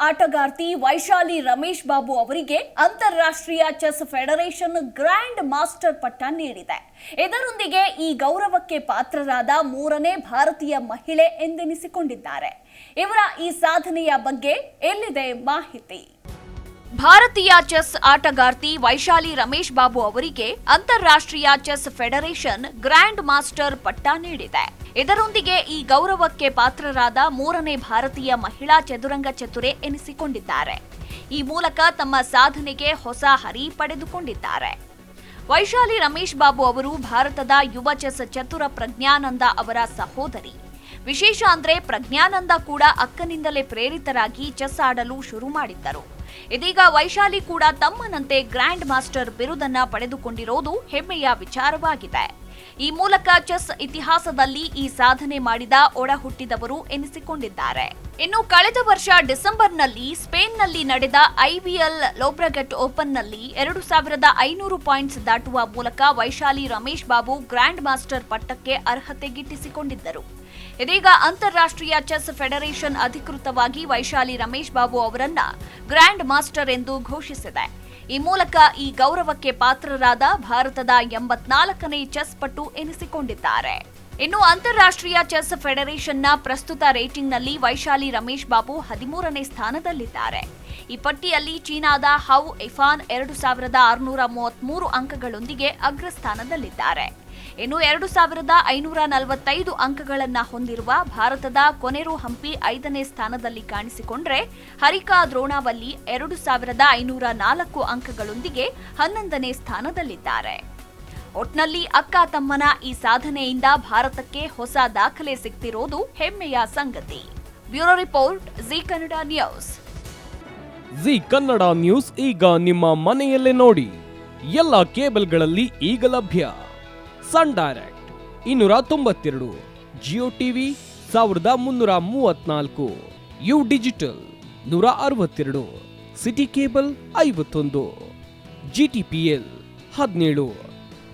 ಆಟಗಾರ್ತಿ ವೈಶಾಲಿ ರಮೇಶ್ ಬಾಬು ಅವರಿಗೆ ಅಂತಾರಾಷ್ಟ್ರೀಯ ಚೆಸ್ ಫೆಡರೇಷನ್ ಗ್ರ್ಯಾಂಡ್ ಮಾಸ್ಟರ್ ಪಟ್ಟ ನೀಡಿದೆ. ಇದರೊಂದಿಗೆ ಈ ಗೌರವಕ್ಕೆ ಪಾತ್ರರಾದ ಮೂರನೇ ಭಾರತೀಯ ಮಹಿಳೆ ಎಂದೆನಿಸಿಕೊಂಡಿದ್ದಾರೆ. ಇವರ ಈ ಸಾಧನೆಯ ಬಗ್ಗೆ ಎಲ್ಲಿದೆ ಮಾಹಿತಿ? ಭಾರತೀಯ ಚೆಸ್ ಆಟಗಾರ್ತಿ ವೈಶಾಲಿ ರಮೇಶ್ ಬಾಬು ಅವರಿಗೆ ಅಂತಾರಾಷ್ಟ್ರೀಯ ಚೆಸ್ ಫೆಡರೇಷನ್ ಗ್ರ್ಯಾಂಡ್ ಮಾಸ್ಟರ್ ಪಟ್ಟ ನೀಡಿದೆ. ಇದರೊಂದಿಗೆ ಈ ಗೌರವಕ್ಕೆ ಪಾತ್ರರಾದ ಮೂರನೇ ಭಾರತೀಯ ಮಹಿಳಾ ಚದುರಂಗ ಚತುರೆ ಎನಿಸಿಕೊಂಡಿದ್ದಾರೆ. ಈ ಮೂಲಕ ತಮ್ಮ ಸಾಧನೆಗೆ ಹೊಸ ಹರಿ ಪಡೆದುಕೊಂಡಿದ್ದಾರೆ. ವೈಶಾಲಿ ರಮೇಶ್ ಬಾಬು ಅವರು ಭಾರತದ ಯುವ ಚೆಸ್ ಚತುರ ಪ್ರಜ್ಞಾನಂದ ಅವರ ಸಹೋದರಿ. ವಿಶೇಷ ಅಂದ್ರೆ ಪ್ರಜ್ಞಾನಂದ ಕೂಡ ಅಕ್ಕನಿಂದಲೇ ಪ್ರೇರಿತರಾಗಿ ಚೆಸ್ ಆಡಲು ಶುರು ಮಾಡಿದ್ದರು. ಇದೀಗ ವೈಶಾಲಿ ಕೂಡ ತಮ್ಮನಂತೆ ಗ್ರ್ಯಾಂಡ್ ಮಾಸ್ಟರ್ ಬಿರುದನ್ನ ಪಡೆದುಕೊಂಡಿರೋದು ಹೆಮ್ಮೆಯ ವಿಚಾರವಾಗಿದೆ. ಈ ಮೂಲಕ ಚೆಸ್ ಇತಿಹಾಸದಲ್ಲಿ ಈ ಸಾಧನೆ ಮಾಡಿದ ಒಡ ಹುಟ್ಟಿದವರು ಎನಿಸಿಕೊಂಡಿದ್ದಾರೆ. ಇನ್ನು ಕಳೆದ ವರ್ಷ ಡಿಸೆಂಬರ್ನಲ್ಲಿ ಸ್ಪೇನ್ನಲ್ಲಿ ನಡೆದ ಐಬಿಎಲ್ ಲೋಬ್ರಗಟ್ ಓಪನ್ನಲ್ಲಿ ಎರಡು ಸಾವಿರದ ಐನೂರು ಪಾಯಿಂಟ್ಸ್ ದಾಟುವ ಮೂಲಕ ವೈಶಾಲಿ ರಮೇಶ್ ಬಾಬು ಗ್ರ್ಯಾಂಡ್ ಮಾಸ್ಟರ್ ಪಟ್ಟಕ್ಕೆ ಅರ್ಹತೆ ಗಿಟ್ಟಿಸಿಕೊಂಡಿದ್ದರು. ಇದೀಗ ಅಂತಾರಾಷ್ಟ್ರೀಯ ಚೆಸ್ ಫೆಡರೇಷನ್ ಅಧಿಕೃತವಾಗಿ ವೈಶಾಲಿ ರಮೇಶ್ ಬಾಬು ಅವರನ್ನ ಗ್ರ್ಯಾಂಡ್ ಮಾಸ್ಟರ್ ಎಂದು ಘೋಷಿಸಿದೆ. ಈ ಮೂಲಕ ಈ ಗೌರವಕ್ಕೆ ಪಾತ್ರರಾದ ಭಾರತದ ಎಂಬತ್ನಾಲ್ಕನೇ ಚೆಸ್ ಪಟು ಎನಿಸಿಕೊಂಡಿದ್ದಾರೆ. ಇನ್ನು ಅಂತಾರಾಷ್ಟ್ರೀಯ ಚೆಸ್ ಫೆಡರೇಷನ್ನ ಪ್ರಸ್ತುತ ರೇಟಿಂಗ್ನಲ್ಲಿ ವೈಶಾಲಿ ರಮೇಶ್ ಬಾಬು ಹದಿಮೂರನೇ ಸ್ಥಾನದಲ್ಲಿದ್ದಾರೆ. ಈ ಪಟ್ಟಿಯಲ್ಲಿ ಚೀನಾದ ಹೌ ಇಫಾನ್ ಎರಡು ಸಾವಿರದ ಆರುನೂರ ಮೂವತ್ಮೂರು ಅಂಕಗಳೊಂದಿಗೆ ಅಗ್ರಸ್ಥಾನದಲ್ಲಿದ್ದಾರೆ. ಇನ್ನು ಎರಡು ಸಾವಿರದ ಐನೂರ ನಲವತ್ತೈದು ಅಂಕಗಳನ್ನು ಹೊಂದಿರುವ ಭಾರತದ ಕೊನೆರು ಹಂಪಿ ಐದನೇ ಸ್ಥಾನದಲ್ಲಿ ಕಾಣಿಸಿಕೊಂಡರೆ ಹರಿಕಾ ದ್ರೋಣಾವಲ್ಲಿ ಎರಡು ಸಾವಿರದ ಐನೂರ ನಾಲ್ಕು ಅಂಕಗಳೊಂದಿಗೆ ಹನ್ನೊಂದನೇ ಸ್ಥಾನದಲ್ಲಿದ್ದಾರೆ. ಒಟ್ನಲ್ಲಿ ಅಕ್ಕ ತಮ್ಮನ ಈ ಸಾಧನೆಯಿಂದ ಭಾರತಕ್ಕೆ ಹೊಸ ದಾಖಲೆ ಸಿಗ್ತಿರೋದು ಹೆಮ್ಮೆಯ ಸಂಗತಿ. Bureau report, Zee Kannada news. Zee Kannada news ಈಗ ನಿಮ್ಮ ಮನೆಯಲ್ಲೇ ನೋಡಿ. ಎಲ್ಲ ಕೇಬಲ್ಗಳಲ್ಲಿ ಈಗ ಲಭ್ಯ. ಸನ್ ಡೈರೆಕ್ಟ್ ಇನ್ನೂರ ತೊಂಬತ್ತೆರಡು, ಜಿಯೋ ಟಿವಿ ಸಾವಿರದ ಮುನ್ನೂರ ಮೂವತ್ನಾಲ್ಕು ಯು ಡಿಜಿಟಲ್ ನೂರ ಅರವತ್ತೆರಡು, ಸಿಟಿ ಕೇಬಲ್ ಐವತ್ತೊಂದು, ಜಿ ಟಿ ಪಿ ಎಲ್ ಹದಿನೇಳು.